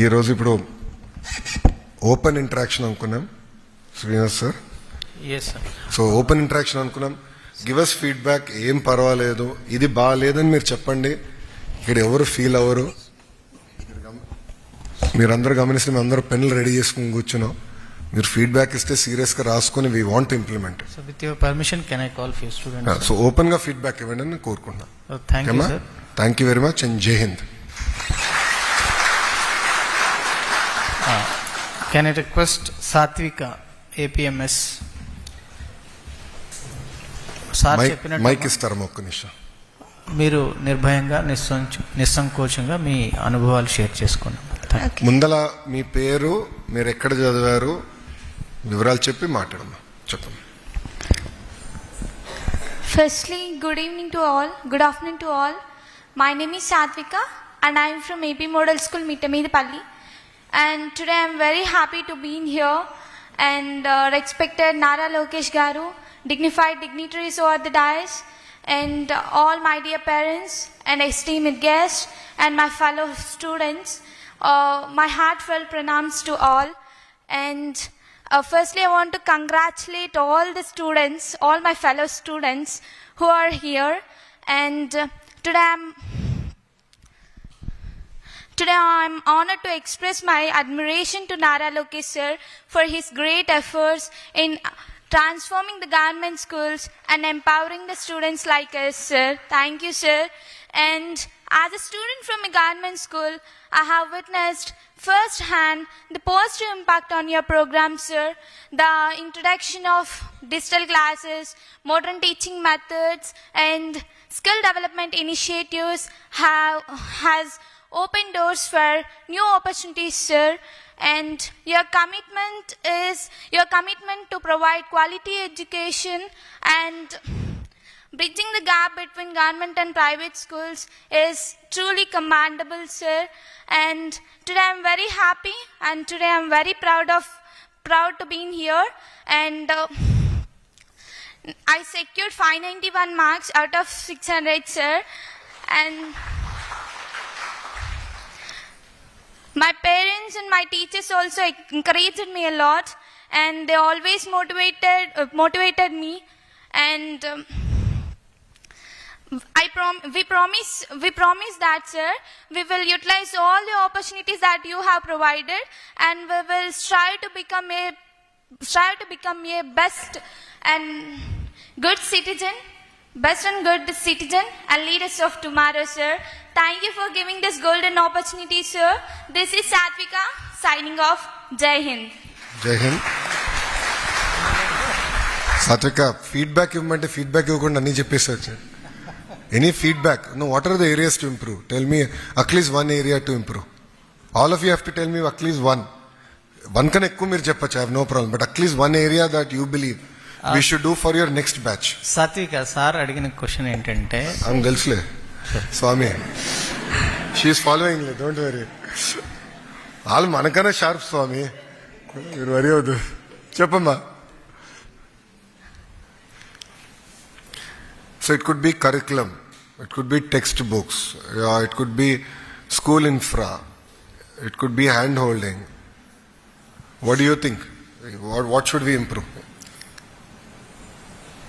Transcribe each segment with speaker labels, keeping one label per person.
Speaker 1: ఈరోజు ఇప్పుడు open interaction అనుకున్నాం.
Speaker 2: Srinivas sir?
Speaker 1: So open interaction అనుకున్నాం. గివ్ అస్ ఫీడ్బ్యాక్ ఏం పర్వాలేదు. ఇది బాగాలేదని మీరు చెప్పండి. ఇక్కడ ఎవరు ఫీల్ అవ్వరు. మీరందరూ గమనిస్తే మేము అందరూ పెన్నులు రెడీ చేసుకుని కూర్చున్నాం. మీరు ఫీడ్బ్యాక్ ఇస్తే సీరియస్గా రాసుకొని we want implement
Speaker 2: so with your permission can I call few students
Speaker 1: so ఓపెన్గా ఫీడ్బ్యాక్ ఇవ్వండి అని కోరుకుంటున్నాను thank you very much and Jai Hind
Speaker 2: can I request Sathvika APMS sir
Speaker 1: mike
Speaker 2: చెప్పినట్టు
Speaker 1: మైక్ ఇస్తారమ్మా ఒక్క నిమిషం
Speaker 2: మీరు నిర్భయంగా నిస్సంకోచంగా మీ అనుభవాలు షేర్ చేసుకున్నాం.
Speaker 1: ముందల మీ పేరు మీరు ఎక్కడ చదివారు వివరాలు చెప్పి మాట్లాడమ్మా చెప్పండి
Speaker 3: Firstly, good evening to all. Good afternoon to all. My name is Satvika and I am from AP Model School, Mitamidipalli. And today I am very happy to be in here and uh, respected Nara Lokesh Garu, dignified dignitaries over the dais, and uh, all my dear parents and esteemed guests and my fellow students. Uh, my heartfelt pranams to all. And uh, firstly, I want to congratulate all the students, all my fellow students who are here. And uh, today I'm Today I'm honored to express my admiration to Nara Lokesh sir for his great efforts in transforming the government schools and empowering the students like us, sir. Thank you, sir. And as a student from a government school, I have witnessed firsthand the positive impact on your program, sir. The introduction of digital classes, modern teaching methods, and skill development initiatives have has opened doors for new opportunities, sir. And your commitment is your commitment to provide quality education and bridging the gap between government and private schools is truly commendable, sir. And today I'm very happy, and today I'm very proud of proud to be in here. And uh, I secured 591 marks out of 600, sir. And my parents and my teachers also encouraged me a lot, and they always motivated uh, motivated me. And um, I prom- we promise we promise that sir we will utilize all the opportunities that you have provided, and we will strive to become a strive to become a best and good citizen, best and good citizen and leaders of tomorrow, sir. Thank you for giving this golden opportunity, sir. This is Satvika signing off. Jai Hind.
Speaker 1: జై హింద్ సాత్విక feedback ఇవ్వమంటే feedback ఇవ్వకుండా అన్ని చెప్పేసి any feedback no what are the areas to improve tell me at least one area to improve all of you have to tell me at least one one కన్నా ఎక్కువ మీరు చెప్పచ్చు have no problem but at least one area that you believe we should do for your next
Speaker 2: batch Sathvika sir అడిగిన question ఏంటంటే
Speaker 1: ఆమె తెలుసులే స్వామి she is following లే డోంట్ వరీ వాళ్ళు మనకన్నా షార్ప్ స్వామి మీరు వరి అవద్దు చెప్పమ్మా so it could be curriculum it could be text books it could be school infra it could be hand holding what you think what should we improve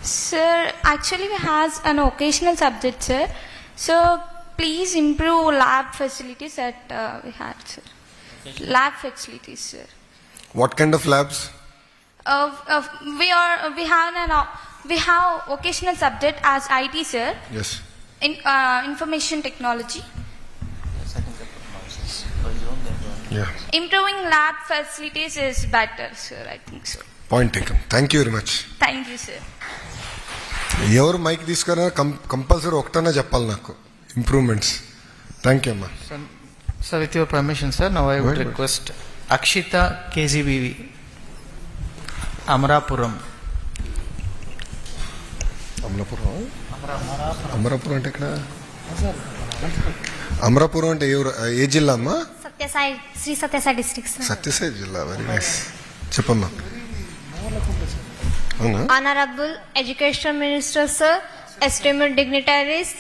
Speaker 3: Sir, actually we has an occasional subject, sir. So please improve lab facilities that uh, we had, sir. Lab facilities, sir.
Speaker 1: What kind of labs?
Speaker 3: Uh, uh, we are we have an uh, we have occasional subject as IT, sir.
Speaker 1: Yes.
Speaker 3: In uh, information technology. Yeah. Improving lab facilities is better, sir. I think so.
Speaker 1: Point taken. Thank you very much.
Speaker 3: Thank you, sir.
Speaker 1: ఎవరు mike తీసుకున్నా కం compulsory ఒకటన్నా చెప్పాలి నాకు. Improvements thank you అమ్మా.
Speaker 2: So with your permission sir now
Speaker 1: I would.
Speaker 2: Request Akshitha KGBV Amarapuram.
Speaker 1: Amalapuram Amarapuram అంటే ఇక్కడ అమరాపురం అంటే ఏ ఊరు- ఏ జిల్లా అమ్మా?
Speaker 4: Sathya Sai Sri Sathya Sai district sir.
Speaker 1: Sathya Sai జిల్లా వెరీ నైస్ చెప్పమ్మా.
Speaker 4: Honorable Education Minister Sir, esteemed dignitaries,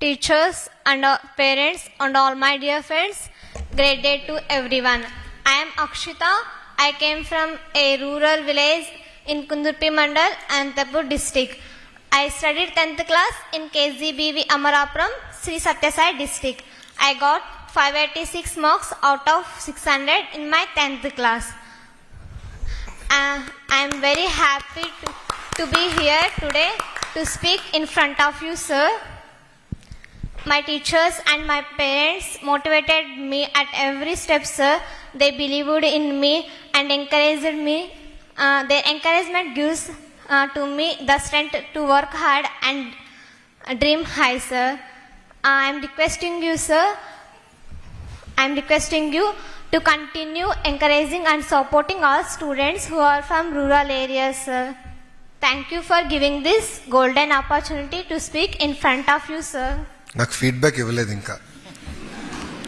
Speaker 4: teachers and parents and all my dear friends, great day to everyone. I am Akshita. I came from a rural village in Kundurpi Mandal, and tapur district. I studied 10th class in KGBV Amarapuram, Sri Satyasai district. I got 586 marks out of 600 in my 10th class. Uh, I am very happy to, to be here today to speak in front of you, sir. My teachers and my parents motivated me at every step, sir. They believed in me and encouraged me. Uh, their encouragement gives uh, to me the strength to work hard and dream high, sir. I am requesting you, sir. I am requesting you to continue encouraging and supporting all students who are from rural areas, sir. Thank you for giving this golden opportunity to speak in front of you, sir.
Speaker 1: నాకు feedback ఇవ్వలేదు ఇంకా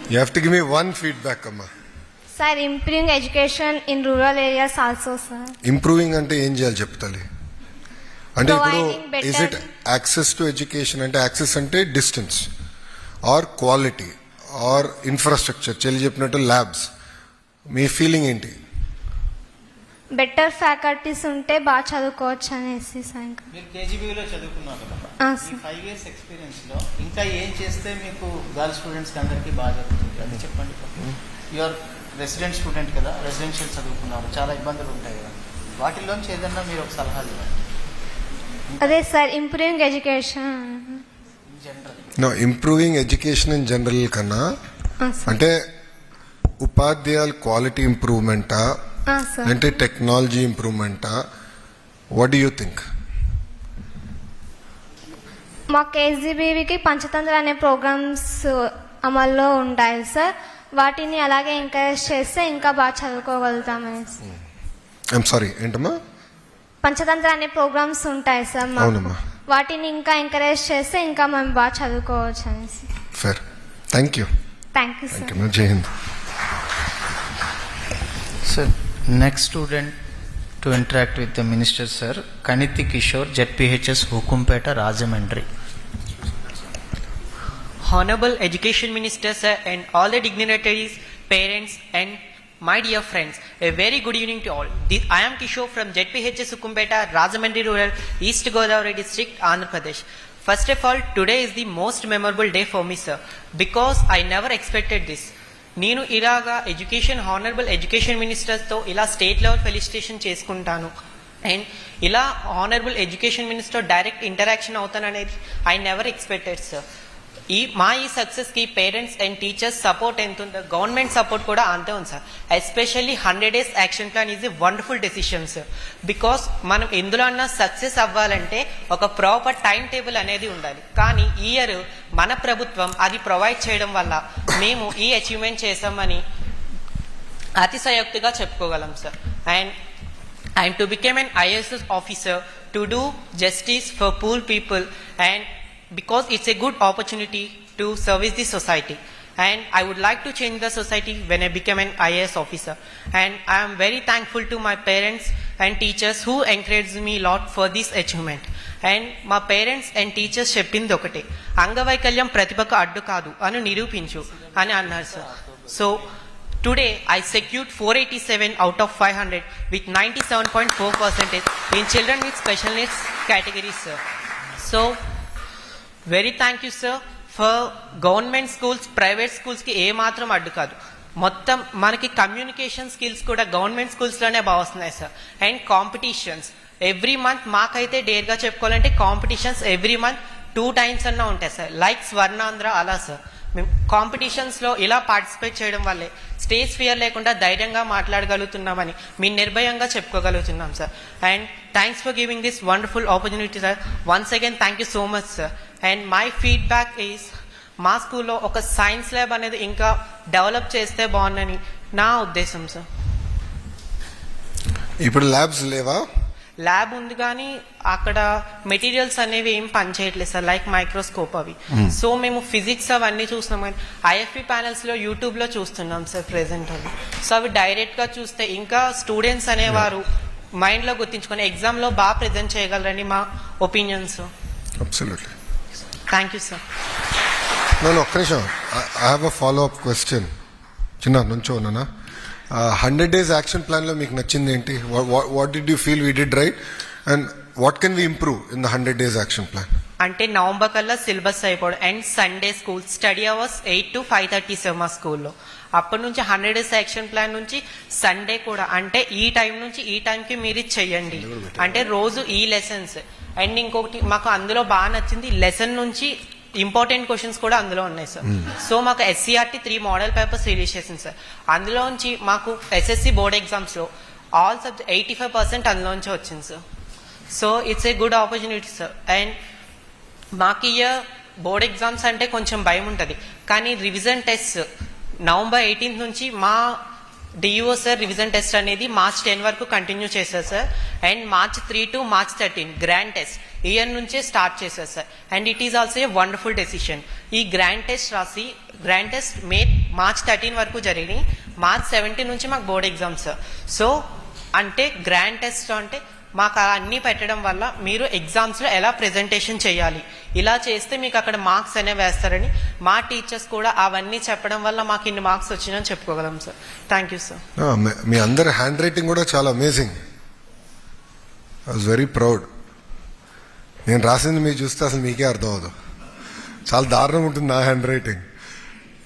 Speaker 1: you have to give me one feedback అమ్మా
Speaker 4: Sir, improving education in rural areas also, sir.
Speaker 1: Improving అంటే ఏం చేయాలి చెప్తాలి అంటే ఇప్పుడు
Speaker 4: Providing better-
Speaker 1: is it access to education అంటే యాక్సెస్ అంటే distance or quality or infrastructure చెల్లి చెప్పినట్టు ల్యాబ్స్. మీ ఫీలింగ్ ఏంటి?
Speaker 4: బెటర్ ఫ్యాకల్టీస్ ఉంటే బాగా చదువుకోవచ్చు అనేసి
Speaker 2: మీరు కేజీబీలో చదువుకున్నారు కదా. ఫైవ్ ఇయర్స్ ఎక్స్పీరియన్స్లో ఇంకా ఏం చేస్తే మీకు గర్ల్ స్టూడెంట్స్ అందరికీ బాగా జరుగుతుంది? అది చెప్పండి యువర్ రెసిడెంట్ స్టూడెంట్ కదా రెసిడెన్షియల్ చదువుకున్నారు. చాలా ఇబ్బందులు ఉంటాయి కదా. వాటిలోంచి ఏదన్నా మీరు ఒక సలహా ఇవ్వండి.
Speaker 4: అదే sir
Speaker 2: improving education
Speaker 1: no improving education in general కన్నా
Speaker 4: సార్
Speaker 1: అంటే ఉపాధ్యాయుల క్వాలిటీ ఇంప్రూవ్మెంటా
Speaker 4: సార్
Speaker 1: అంటే టెక్నాలజీ ఇంప్రూవ్మెంటా వాట్ డూ యూ థింక్
Speaker 4: మా కేజీబీవీకి పంచతంత్ర అనే ప్రోగ్రామ్స్ అమల్లో ఉంటాయి సార్ వాటిని అలాగే ఎంకరేజ్ చేస్తే ఇంకా బాగా చదువుకోగలుగుతామనేసి
Speaker 1: ఐఎమ్ సారీ ఏంటమ్మా?
Speaker 4: పంచతంత్ర అనే ప్రోగ్రామ్స్ ఉంటాయి సార్.
Speaker 1: అవునమ్మా.
Speaker 4: వాటిని ఇంకా ఎంకరేజ్ చేస్తే ఇంకా మేము బాగా చదువుకోవచ్చు అనేసి.
Speaker 1: Fair thank you
Speaker 4: thank you
Speaker 1: thank
Speaker 4: sir
Speaker 1: you Jai Hind
Speaker 2: sir next student to interact with the minister sir Kaniti Kishore ZPHS Hukumpeta Rajahmundry
Speaker 5: Honorable Education Minister sir and all the dignitaries, parents and my dear friends a very good evening to all the I'm Kishore from ZPH Sukumpeta Rajahmundry rural east Godavari district Andhra Pradesh first of all today is the most memorable day for me sir because I never expected this నేను ఇలాగా education honourable education మినిస్టర్తో ఇలా state level felicitation చేసుకుంటాను. And ఇలా honourable education minister direct interaction అవుతాననేది I never expected sir ఈ మా ఈ సక్సెస్కి పేరెంట్స్ అండ్ టీచర్స్ సపోర్ట్ ఎంత ఉందో గవర్నమెంట్ సపోర్ట్ కూడా అంతే ఉంది sir. Especially hundred days action plan is a wonderful decision sir because మనం ఎందులో అన్నా సక్సెస్ అవ్వాలంటే ఒక ప్రాపర్ టైం టేబుల్ అనేది ఉండాలి. కానీ ఈ ఇయర్ మన ప్రభుత్వం అది ప్రొవైడ్ చేయడం వల్ల మేము ఈ అచీవ్మెంట్ చేసామని అతిశయోక్తిగా చెప్పుకోగలం sir and and to become and IAS officer to do justice for poor people and because it's a good opportunity to service the society and I would like to change the society when I become an IAS officer and I am very thankful to my parents and teachers who encouraged me a lot for this achievement and మా parents and teachers చెప్పింది ఒకటే అంగవైకల్యం ప్రతిభకు అడ్డు కాదు అని నిరూపించు అని అన్నారు sir so Today, I secured 487 out of 500 with 97.4 percentage in children with special needs categories, sir. So, very thank you sir for government schools private స్కూల్స్కి ఏమాత్రం అడ్డు కాదు. మొత్తం మనకి కమ్యూనికేషన్ స్కిల్స్ కూడా గవర్నమెంట్ స్కూల్స్లోనే బాగా వస్తున్నాయి sir. And competitions. Every month మాకైతే డేర్గా చెప్పుకోవాలంటే competitions every month two times అన్నా ఉంటాయి సార్. లైక్ స్వర్ణాంధ్ర అలా సార్. మేము కాంపిటీషన్స్లో ఇలా పార్టిసిపేట్ చేయడం వల్లే స్టేజ్ ఫియర్ లేకుండా ధైర్యంగా మాట్లాడగలుగుతున్నామని మేము నిర్భయంగా చెప్పుకోగలుగుతున్నాం sir. And thanks for giving this wonderful opportunity sir once again thank you so much sir and my feedback is మా స్కూల్లో ఒక సైన్స్ ల్యాబ్ అనేది ఇంకా డెవలప్ చేస్తే బాగుందని నా ఉద్దేశం సార్
Speaker 1: ఇప్పుడు ల్యాబ్స్ లేవా?
Speaker 5: ల్యాబ్ ఉంది కానీ అక్కడ మెటీరియల్స్ అనేవి ఏం పనిచేయట్లేదు సార్ లైక్ మైక్రోస్కోప్ అవి. సో మేము ఫిజిక్స్ అవన్నీ చూస్తున్నాం కానీ ఐఎఫ్ఈ ప్యానల్స్లో యూట్యూబ్లో చూస్తున్నాం సార్ ప్రెసెంట్ అవి. సో అవి డైరెక్ట్గా చూస్తే ఇంకా స్టూడెంట్స్ అనేవారు మైండ్లో గుర్తించుకొని ఎగ్జామ్లో బాగా ప్రెజెంట్ చేయగలరని మా opinions
Speaker 1: absolutely
Speaker 5: thank you sir
Speaker 1: no ఒక్క నిమిషం. I have a follow up question చిన్న నుంచో ఉన్నానా హండ్రెడ్ డేస్ యాక్షన్ ప్లాన్లో మీకు నచ్చింది ఏంటి? What did you feel we did right and what can we improve in the hundred days action plan
Speaker 5: అంటే నవంబర్ కల్లా సిలబస్ అయిపోవడం. And Sunday school study hours eight to five thirty seven మా స్కూల్లో. అప్పటి నుంచి హండ్రెడ్ డేస్ యాక్షన్ ప్లాన్ నుంచి Sunday కూడా. అంటే ఈ టైం నుంచి ఈ టైంకి మీరు చెయ్యండి. అంటే రోజు ఈ లెసన్స్. అండ్ ఇంకొకటి మాకు అందులో బాగా నచ్చింది లెసన్ నుంచి ఇంపార్టెంట్ క్వశ్చన్స్ కూడా అందులో ఉన్నాయి సార్. సో మాకు SCERT three model papers release చేసింది సార్. అందులోంచి మాకు ఎస్ఎస్సి బోర్డ్ ఎగ్జామ్స్లో all subject eighty five percent అందులోంచి వచ్చింది sir. So it's a good opportunity sir and మాకు ఇయర్ బోర్డ్ ఎగ్జామ్స్ అంటే కొంచెం భయం ఉంటుంది. కానీ రివిజన్ టెస్ట్ నవంబర్ ఎయిటీన్త్ నుంచి మా డిఓ సార్ రివిజన్ టెస్ట్ అనేది మార్చ్ టెన్ వరకు కంటిన్యూ చేశారు sir and March three to March thirteen grand test year నుంచే స్టార్ట్ చేశారు sir and it is also a wonderful decision ఈ గ్రాండ్ టెస్ట్ రాసి grand test మే మార్చ్ థర్టీన్ వరకు జరిగినాయి. మార్చ్ సెవెంటీన్ నుంచి మాకు బోర్డ్ ఎగ్జామ్స్ సార్ సో అంటే గ్రాండ్ టెస్ట్ అంటే మాకు అన్నీ పెట్టడం వల్ల మీరు ఎగ్జామ్స్లో ఎలా ప్రెజెంటేషన్ చేయాలి? ఇలా చేస్తే మీకు అక్కడ మార్క్స్ అనే వేస్తారని మా టీచర్స్ కూడా అవన్నీ చెప్పడం వల్ల మాకు ఇన్ని మార్క్స్ వచ్చినాయని చెప్పుకోగలం సార్ థ్యాంక్ యూ సార్
Speaker 1: మీ- అందరి హ్యాండ్ రైటింగ్ కూడా చాలా amazing I was very proud నేను రాసింది మీరు చూస్తే అసలు మీకే అర్థం అవదు చాలా దారుణం ఉంటుంది నా హ్యాండ్ రైటింగ్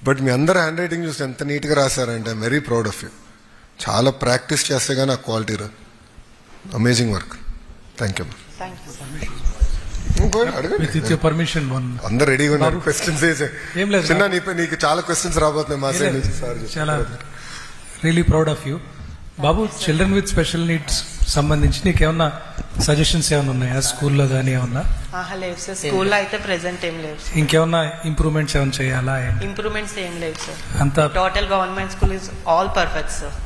Speaker 1: బట్ మీ అందరు హ్యాండ్ రైటింగ్ చూస్తే ఎంత నీట్గా రాశారంటే I'm very proud of you చాలా ప్రాక్టీస్ చేస్తే కానీ ఆ quality
Speaker 6: amazing work thank you.
Speaker 1: అందరు రెడీగా ఉన్నారు. క్వశ్చన్స్
Speaker 6: ఏం లేదు.
Speaker 1: చిన్న నీపై నీకు చాలా క్వశ్చన్స్ రాబోతున్నాయి మా సైడ్ నుంచి. సార్
Speaker 6: చాలా రియలీ ప్రౌడ్ ఆఫ్ యూ బాబు చిల్డ్రన్ విత్ స్పెషల్ నీడ్స్ సంబంధించి నీకు ఏమన్నా సజెషన్స్ ఏమైనా ఉన్నాయా? స్కూల్లో కానీ ఏమన్నా?
Speaker 5: ఆహా లేవు సార్. స్కూల్లో అయితే ప్రెసెంట్ ఏం లేవు సార్.
Speaker 6: ఇంకేమన్నా ఇంప్రూవ్మెంట్స్ ఏమైనా చేయాలా?
Speaker 5: ఇంప్రూవ్మెంట్స్ ఏం లేవు సార్.
Speaker 6: అంతా
Speaker 5: total government
Speaker 2: school is all perfect sir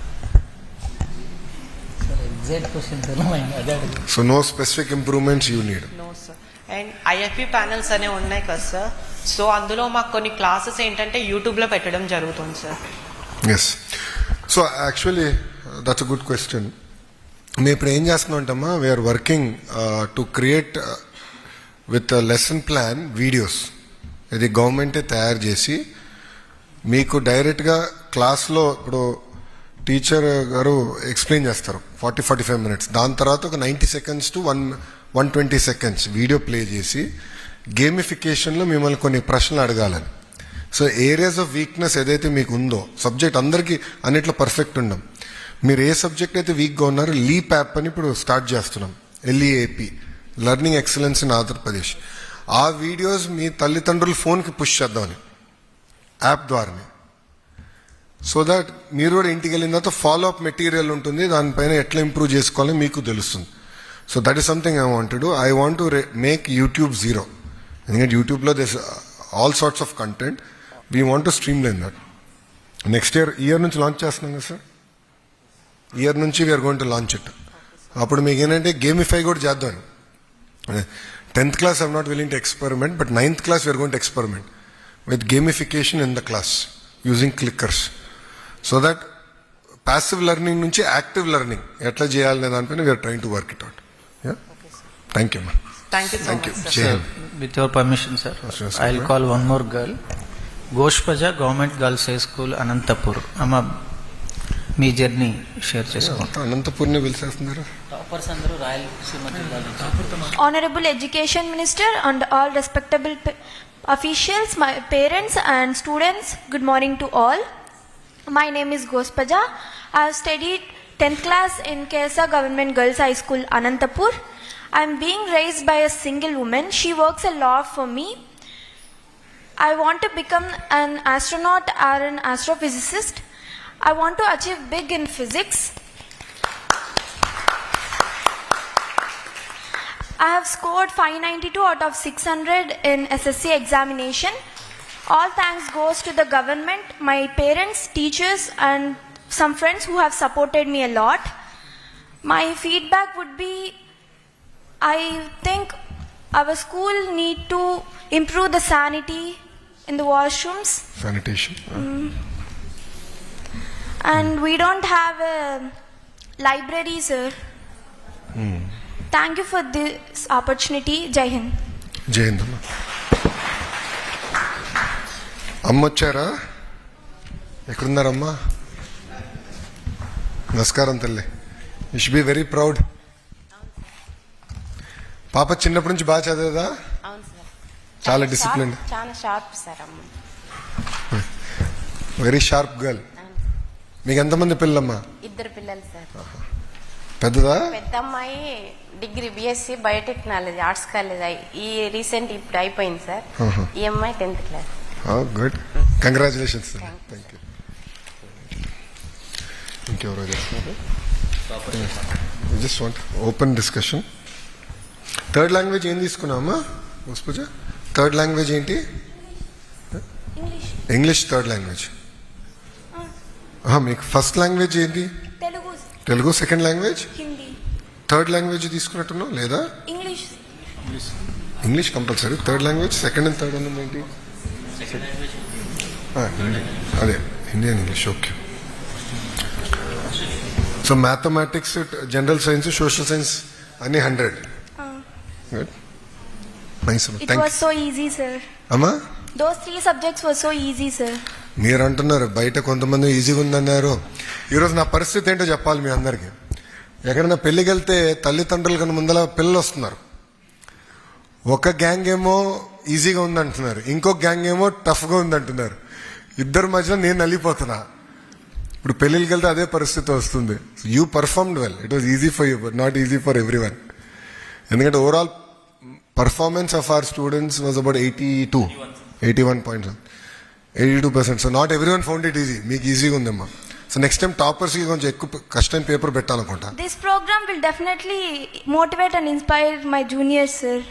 Speaker 1: so no specific improvements you need
Speaker 5: no sir and IFP panels అనేవి ఉన్నాయి కదా సార్ సో అందులో మాకు కొన్ని క్లాసెస్ ఏంటంటే యూట్యూబ్లో పెట్టడం జరుగుతుంది sir
Speaker 1: yes so actually that's a good question మేము ఇప్పుడు ఏం చేస్తున్నాం అంటమ్మా we are working to create with lesson plan videos ఇది గవర్నమెంటే తయారు చేసి మీకు డైరెక్ట్గా క్లాస్లో ఇప్పుడు టీచర్ గారు ఎక్స్ప్లెయిన్ చేస్తారు. Forty forty five minutes. దాని తర్వాత ఒక ninety seconds to one one twenty seconds video play చేసి గేమిఫికేషన్లో మిమ్మల్ని కొన్ని ప్రశ్నలు అడగాలని. సో ఏరియాస్ ఆఫ్ వీక్నెస్ ఏదైతే మీకు ఉందో సబ్జెక్ట్ అందరికీ అన్నిట్లో పర్ఫెక్ట్ ఉండం. మీరు ఏ సబ్జెక్ట్ అయితే వీక్గా ఉన్నారో లీప్ యాప్ అని ఇప్పుడు స్టార్ట్ చేస్తున్నాం. LEAP learning excellence in Andhra Pradesh ఆ వీడియోస్ మీ తల్లిదండ్రుల ఫోన్కి పుష్ చేద్దామని యాప్ ద్వారానే. సో దట్ మీరు కూడా ఇంటికి వెళ్ళిన తర్వాత ఫాలో అప్ మెటీరియల్ ఉంటుంది దానిపైన ఎట్లా ఇంప్రూవ్ చేసుకోవాలో మీకు తెలుస్తుంది. So that is something I want do I want to make YouTube zero ఎందుకంటే యూట్యూబ్లో this all sorts of content we want to streamline that next year year నుంచి లాంచ్ చేస్తున్నాం కదా సార్ ఇయర్ నుంచి we are going to launch it అప్పుడు మీకు ఏంటంటే gamify కూడా చేద్దాం. Tenth class I'm not willing to experiment but ninth class we are going to experiment with gamification in the class using clickers so that passive learning నుంచి active learning ఎట్లా చేయాలనే దానిపైన we are
Speaker 5: train to work
Speaker 1: it out
Speaker 5: thank you
Speaker 1: ma'am
Speaker 7: thank
Speaker 1: you
Speaker 7: with your permission sir I
Speaker 1: will
Speaker 7: call one more girl గోష్పజ government girls high school Anantapur అమ్మ మీ journey share చేసుకుంటాం.
Speaker 1: అనంతపూర్ని పిలిచేస్తున్నారు?
Speaker 3: Honourable education minister and all respectable officials my parents and students good morning to all My name is Gospaja. I have studied 10th class in Kesa Government Girls High School, Anantapur. I am being raised by a single woman. She works a lot for me. I want to become an astronaut or an astrophysicist. I want to achieve big in physics. I have scored 592 out of 600 in SSC examination. All thanks goes to the government, my parents, teachers and some friends who have supported me a lot. My feedback would be, I think our school need to improve the sanity in the washrooms.
Speaker 1: Sanitation. Mm.
Speaker 3: And we don't have a library, sir. Mm. Thank you for this opportunity. Jai Hind.
Speaker 1: Jai Hind. అమ్మ వచ్చారా ఎక్కడున్నారమ్మా? నమస్కారం తల్లి. You should be very proud పాప చిన్నప్పటి నుంచి బాగా చదివేదా?
Speaker 8: అవును సార్.
Speaker 1: చాలా డిసిప్లిన్
Speaker 8: షార్ప్- చాలా షార్ప్ సార్ అమ్మ.
Speaker 1: వెరీ షార్ప్ గర్ల్ మీకు ఎంతమంది పిల్లమ్మా
Speaker 8: ఇద్దరు పిల్లలు సార్.
Speaker 1: పెద్దదా?
Speaker 8: పెద్ద అమ్మాయి degree BSc biotechnology arts college ఈ రీసెంట్ ఇప్పుడు అయిపోయింది సార్. ఈ అమ్మాయి tenth class
Speaker 1: good congratulations thank you ఇంకెవరో చేస్తున్నారు just want open discussion third language ఏం తీసుకున్నామా పూజ థర్డ్ లాంగ్వేజ్ ఏంటి?
Speaker 3: ఇంగ్లీష్
Speaker 1: థర్డ్ లాంగ్వేజ్ మీకు ఫస్ట్ లాంగ్వేజ్ ఏంటి? Telugu. Second
Speaker 3: language
Speaker 1: third language తీసుకున్నట్టున్నావు లేదా?
Speaker 3: English
Speaker 1: English compulsory third language second and third అన్నది ఏంటి? అదే Hindi and English okay so mathematics general science social science అన్ని hundred
Speaker 3: nice thank easy, sir.
Speaker 1: అమ్మా
Speaker 3: sir.
Speaker 1: మీరు అంటున్నారు బయట కొంతమంది ఈజీగా ఉందన్నారు ఈరోజు నా పరిస్థితి ఏంటో చెప్పాలి మీ అందరికీ. ఎక్కడైనా పెళ్ళికి వెళ్తే తల్లిదండ్రుల కన్నా ముందల పిల్లలు వస్తున్నారు. ఒక గ్యాంగ్ ఏమో ఈజీగా ఉందంటున్నారు. ఇంకో గ్యాంగ్ ఏమో టఫ్గా ఉందంటున్నారు. ఇద్దరి మధ్యలో నేను నలిపోతున్నా ఇప్పుడు పెళ్ళిళ్ళకి వెళ్తే అదే పరిస్థితి వస్తుంది. You performed well it was easy for you but not easy for everyone ఎందుకంటే overall performance of our students was about eighty two eighty one point eighty two percent so not everyone found it easy మీకు ఈజీగా ఉందమ్మా. So next time టాపర్స్కి కొంచెం ఎక్కువ కష్టం paper పెట్టాలనుకుంటా.
Speaker 3: This programme will definitely motivate and inspire my juniors, సార్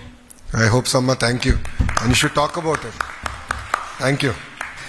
Speaker 1: I hope, Samma. Thank you. And you should talk about it. Thank you.